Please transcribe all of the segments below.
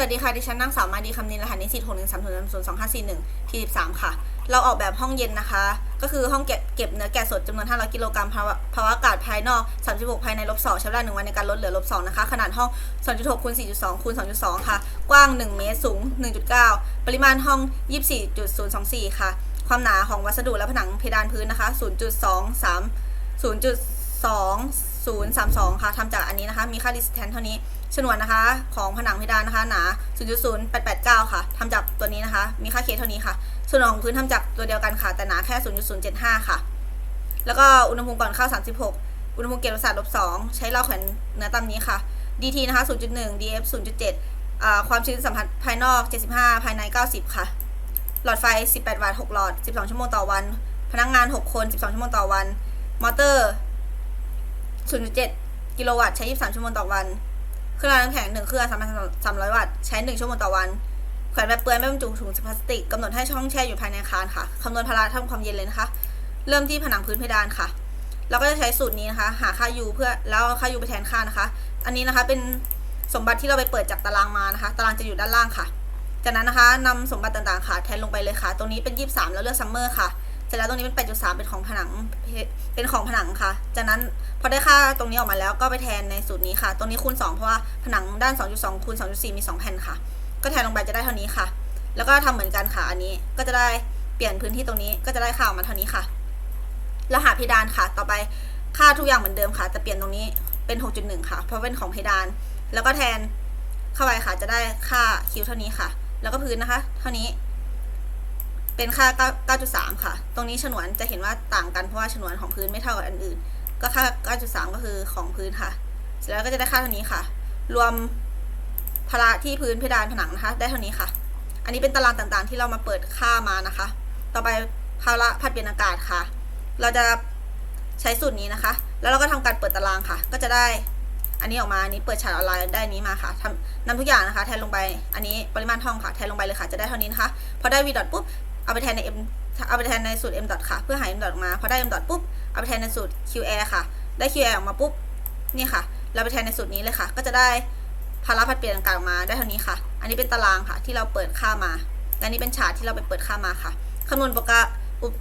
วัสดีค่ะ ดิฉันนางสาวมาดีคำนินรหัสนิสิตหกหนึ่งสามศูนย์ศูนย์สองห้าสี่หนึ่งทีสิบสามค่ะ เราออกแบบห้องเย็นนะคะ ก็คือห้องเก็บเก็บเนื้อแกะสดจำนวน500กิโลกรัมภาวะอากาศภายนอก36ภายในลบ2ใช้เวลา1วันในการลดเหลือลบ2นะคะ ขนาดห้อง2.6คูณ4.2คูณ2.2ค่ะ กว้าง1เมตรสูง1.9ปริมาณห้อง24.024ค่ะ ความหนาของวัสดุและผนังเพดานพื้นนะคะ0.23 2032 ค่ะทำจากอันนี้นะคะ มีค่า resistance เท่านี้ ฉนวนนะคะ ของผนังเพดานนะคะ หนา 0.0889 ค่ะทำจากตัวนี้นะคะ มีค่าเคเท่านี้ค่ะ ส่วนของพื้นทำจากตัวเดียวกันค่ะ แต่หนาแค่ 0.075 ค่ะ แล้วก็อุณหภูมิก่อนเข้า 36 อุณหภูมิเกณฑ์ประสาทลบ2ใช้เล่าแขวนเนื้อตามนี้ค่ะ DT นะคะ 0.1 DF 0.7 ความชื้นสัมผัสภายนอก 75 ภายใน 90 ค่ะ หลอดไฟ 18 วัตต์ 6 หลอด 12 ชั่วโมงต่อวัน พนักงงาน 6 คน 12 ชั่วโมงต่อวัน มอเตอร์ 0.7 กิโลวัตต์ใช้ 23 ชั่วโมงต่อวัน เครื่องรางน้ำแข็ง1เครื่อง3,300 วัตต์ ใช้ 1 ชั่วโมงต่อวันแขวนแบบเปลือยไม่บรรจุถุงพลาสติกกำหนดให้ช่องแช่อยู่ภายในอาคารค่ะคำนวณพละทำความเย็นเลยนะคะ เริ่มที่ผนังพื้นเพดานค่ะ เราก็จะใช้สูตรนี้นะคะ หาค่า u เพื่อแล้วค่า u ไปแทนค่านะคะ อันนี้นะคะเป็นสมบัติที่เราไปเปิดจากตารางมานะคะ ตารางจะอยู่ด้านล่างค่ะ จากนั้นนะคะนำสมบัติต่างๆค่ะ แทนลงไปเลยค่ะ ตรงนี้เป็น 23 แล้วเลือกซัมเมอร์ค่ะ เสร็จแล้วตรงนี้เป็น 8.3 เป็นของผนัง เป็นของผนังค่ะ จากนั้นพอได้ค่าตรงนี้ออกมาแล้วก็ไปแทนในสูตรนี้ค่ะ ตรงนี้คูณ 2 เพราะว่าผนังด้าน 2.2 คูณ 2.4 มี 2 แผ่นค่ะ ก็แทนลงไปจะได้เท่านี้ค่ะ แล้วก็ทำเหมือนกันค่ะ อันนี้ ก็จะได้เปลี่ยนพื้นที่ตรงนี้ ก็จะได้ค่าออกมาเท่านี้ค่ะ แล้วหาเพดานค่ะ ต่อไปค่าทุกอย่างเหมือนเดิมค่ะ แต่เปลี่ยนตรงนี้เป็น 6.1 ค่ะ เพราะเป็นของเพดาน แล้วก็แทนเข้าไปค่ะ จะได้ค่าคิวเท่านี้ค่ะ แล้วก็พื้นนะคะ เท่านี้ เป็นค่า 9.3 ค่ะ ตรงนี้ฉนวนจะเห็นว่าต่างกันเพราะว่าฉนวนของพื้นไม่เท่ากับอันอื่น ก็ค่า 9.3 ก็คือของพื้นค่ะ เสร็จแล้วก็จะได้ค่าเท่านี้ค่ะ รวมพละที่พื้นเพดานผนังนะคะ ได้เท่านี้ค่ะ อันนี้เป็นตารางต่างๆ ที่เรามาเปิดค่ามานะคะ ต่อไปภาระผัดเปลี่ยนอากาศค่ะ เราจะใช้สูตรนี้นะคะ แล้วเราก็ทำการเปิดตารางค่ะ ก็จะได้ อันนี้ออกมา อันนี้เปิดฉากออนไลน์ได้นี้มาค่ะทำนำทุกอย่างนะคะ แทนลงไป อันนี้ปริมาณท่องค่ะ แทนลงไปเลยค่ะ จะได้เท่านี้นะคะ พอได้ v ดอทปุ๊บ เอาไปแทนใน m เอาไปแทนในสูตร m ดอทค่ะ เพื่อหา m ดอทออกมา พอได้ m ดอทปุ๊บ เอาไปแทนในสูตร q a ค่ะ ได้ q a ออกมาปุ๊บ นี่ค่ะ เราไปแทนในสูตรนี้เลยค่ะ ก็จะได้ภาระผัดเปลี่ยนอากาศออกมา ได้เท่านี้ค่ะ อันนี้เป็นตารางค่ะ ที่เราเปิดค่ามา และนี่เป็นฉากที่เราไปเปิดค่ามาค่ะคำนวณปกรณ์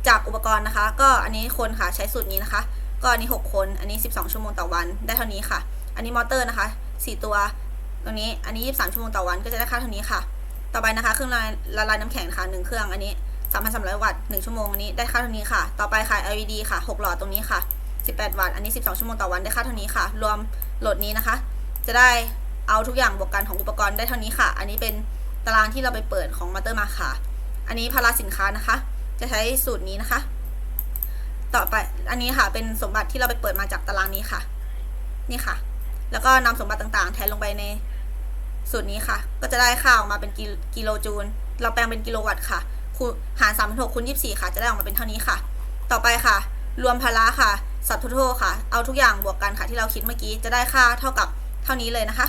จากอุปกรณ์นะคะ ก็อันนี้คนค่ะ ใช้สูตรนี้นะคะ ก็อันนี้ 6 คน อันนี้ 12 ชั่วโมงต่อวัน ได้เท่านี้ค่ะ อันนี้มอเตอร์นะคะ 4 ตัว ตรงนี้ อันนี้ 23 ชั่วโมงต่อวัน ก็จะได้ค่าเท่านี้ค่ะ ต่อไปนะคะ เครื่องละละลายน้ำแข็งค่ะ1เครื่อง อันนี้ 3,300 วัตต์ 1 ชั่วโมงอันนี้ได้ค่าเท่านี้ค่ะ ต่อไปค่ะ LED ค่ะ 6 หลอดตรงนี้ค่ะ 18 วัตต์ อันนี้ 12 ชั่วโมงต่อวันได้ค่าเท่านี้ค่ะ รวมโหลดนี้นะคะ จะได้เอาทุกอย่างบวกกันของอุปกรณ์ได้เท่านี้ค่ะ อันนี้เป็นตารางที่เราไปเปิดของมอเตอร์มาค่ะ อันนี้ภาระสินค้านะคะ จะใช้สูตรนี้นะคะ ต่อไป อันนี้ค่ะ เป็นสมบัติที่เราไปเปิดมาจากตารางนี้ค่ะ นี่ค่ะ แล้วก็นำสมบัติต่างๆ แทนลงไปในสูตรนี้ค่ะ ก็จะได้ค่าออกมาเป็นกิโลจูล เราแปลงเป็นกิโลวัตต์ค่ะ คูณหาร3 6คูณ24ค่ะ จะได้ออกมาเป็นเท่านี้ค่ะ ต่อไปค่ะ รวมภาระค่ะสับทั้ค่ะ เอาทุกอย่างบวกกันค่ะที่เราคิดเมื่อกี้จะได้ค่าเท่ากับเท่านี้เลยนะคะ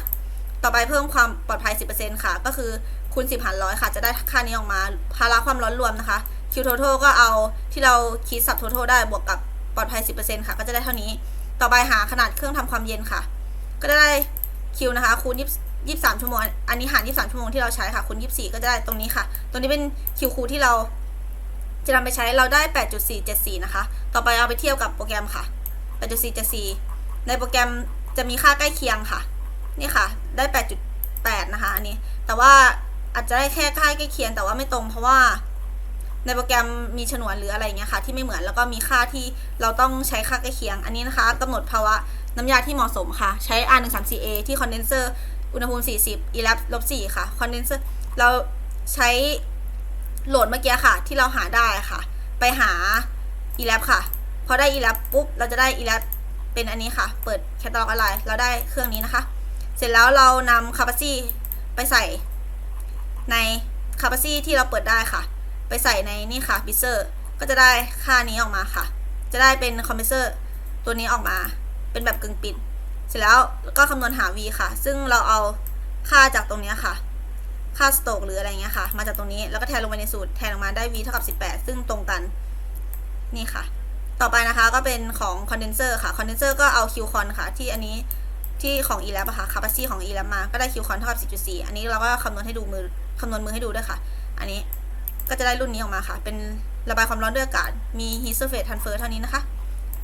ต่อไปเพิ่มความปลอดภัย 10%ค่ะ ก็คือคูณ10หารร้อยค่ะ จะได้ค่านี้ออกมาภาระความร้อนรวมนะคะ Q total ก็เอาที่เราคิดสับ total ได้บวกกับปลอดภัย 10%ค่ะ ก็จะได้เท่านี้ ต่อไปหาขนาดเครื่องทำความเย็นค่ะ ก็ได้ Q นะคะคูณ20 23 ชั่วโมง อันนี้หาร23 ชั่วโมงที่เราใช้ค่ะคูณ24 ก็จะได้ตรงนี้ค่ะ ตรงนี้เป็น Q คูที่เราจะนำไปใช้เราได้ 8.474 นะคะ ต่อไปเอาไปเทียบกับโปรแกรมค่ะ 8.474 ในโปรแกรมจะมีค่าใกล้เคียงค่ะ นี่ค่ะ ได้ 8.8 นะคะ อันนี้ แต่ว่าอาจจะได้แค่ค่าใกล้เคียงแต่ว่าไม่ตรงเพราะว่า ในโปรแกรมมีฉนวนหรืออะไรเงี้ยค่ะ ที่ไม่เหมือนแล้วก็มีค่าที่เราต้องใช้ค่าใกล้เคียง อันนี้นะคะกำหนดภาวะน้ำยาที่เหมาะสมค่ะ ใช้ R134A ที่คอนเดนเซอร์ อุณหภูมิ 40 ELAB ลบ4ค่ะคอนเดนเซอร์เราใช้โหลดเมื่อกี้ค่ะ ที่เราหาได้ค่ะ ไปหา ELAB ค่ะ พอได้ ELAB ปุ๊บ เราจะได้ ELAB เป็นอันนี้ค่ะ เปิดแคตตาล็อกอะไร เราได้เครื่องนี้นะคะ เสร็จแล้วเรานำ capacity ไปใส่ใน capacity ที่เราเปิดได้ค่ะ ไปใส่ในนี่ค่ะ b i z e r ก็จะได้ค่านี้ออกมาค่ะ จะได้เป็น compressor ตัวนี้ออกมา เป็นแบบกึ่งปิด เสร็จแล้วก็คำนวณหา v ค่ะ ซึ่งเราเอาค่าจากตรงนี้ค่ะ ค่าสโตกหรืออะไรเงี้ยค่ะ มาจากตรงนี้แล้วก็แทนลงไปในสูตรแทนออกมาได้ v เท่ากับ 18 ซึ่งตรงกันนี่ค่ะ ต่อไปนะคะก็เป็นของคอนเดนเซอร์ค่ะคอนเดนเซอร์ก็เอา q con ค่ะ ที่อันนี้ที่ของ e l a b ค่ะ capacity ของ e l a b มา ก็ได้ q con เท่ากับ 10.4 อันนี้เราก็คำนวณให้ดูมือคำนวณมือให้ดูด้วยค่ะ อันนี้ก็จะได้รุ่นนี้ออกมาค่ะ เป็นระบายความร้อนด้วยอากาศ มี heat surface transfer เท่านี้นะคะ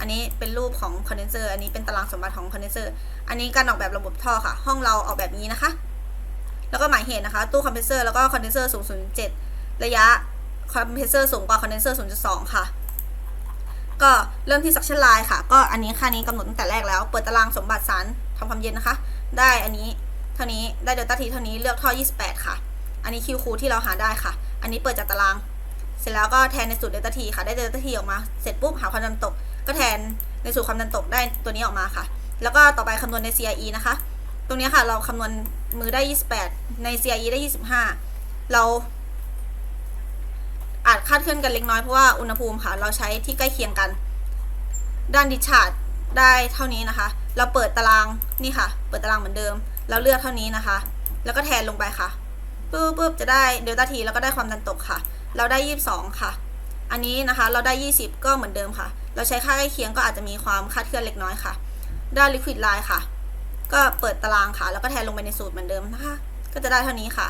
อันนี้เป็นรูปของ condenser อันนี้เป็นตารางสมบัติของ condenser อันนี้การออกแบบระบบท่อค่ะ ห้องเราออกแบบนี้นะคะ แล้วก็หมายเหตุนะคะ ตู้คอมเพรสเซอร์แล้วก็คอนเดนเซอร์สูง0.7 ระยะคอมเพรสเซอร์สูงกว่าคอนเดนเซอร์0.2 ค่ะ ก็เริ่มที่ suction line ค่ะ ก็อันนี้ค่านี้กำหนดตั้งแต่แรกแล้ว เปิดตารางสมบัติสารทำความเย็นนะคะ ได้อันนี้เท่านี้ ได้เดลต้าทีเท่านี้ เลือกท่อ 28 ค่ะ อันนี้คิวคูที่เราหาได้ค่ะ อันนี้เปิดจากตาราง เสร็จแล้วก็แทนในสูตรเดลต้าทีค่ะ ได้เดลต้าทีออกมา เสร็จปุ๊บหาความดันตก ก็แทนในสูตรความดันตกได้ตัวนี้ออกมาค่ะ แล้วก็ต่อไปคำนวณใน CIE นะคะ ตรงนี้ค่ะเราคำนวณมือได้ 28 ใน CIE ได้ 25 เรา อาจคาดเคลื่อนกันเล็กน้อยเพราะว่าอุณหภูมิค่ะ เราใช้ที่ใกล้เคียงกัน ด้านดิชาร์ดได้เท่านี้นะคะ เราเปิดตารางนี่ค่ะ เปิดตารางเหมือนเดิม เราเลือกเท่านี้นะคะ แล้วก็แทนลงไปค่ะปุ๊บปุ๊บจะได้เดลต้าทีแล้วก็ได้ความดันตกค่ะ เราได้ 22 ค่ะ อันนี้นะคะเราได้ 20 ก็เหมือนเดิมค่ะ เราใช้ค่าใกล้เคียงก็อาจจะมีความคาดเคลื่อนเล็กน้อยค่ะ ด้าน liquid line ค่ะ ก็เปิดตารางค่ะ แล้วก็แทนลงไปในสูตรเหมือนเดิมนะคะ ก็จะได้เท่านี้ค่ะ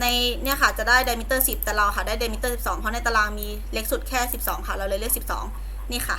ในเนี่ยค่ะจะได้ diameter 10 แต่เราค่ะได้ diameter 12 เพราะในตารางมีเล็กสุดแค่ 12 ค่ะ เราเลยเลือก 12 นี่ค่ะ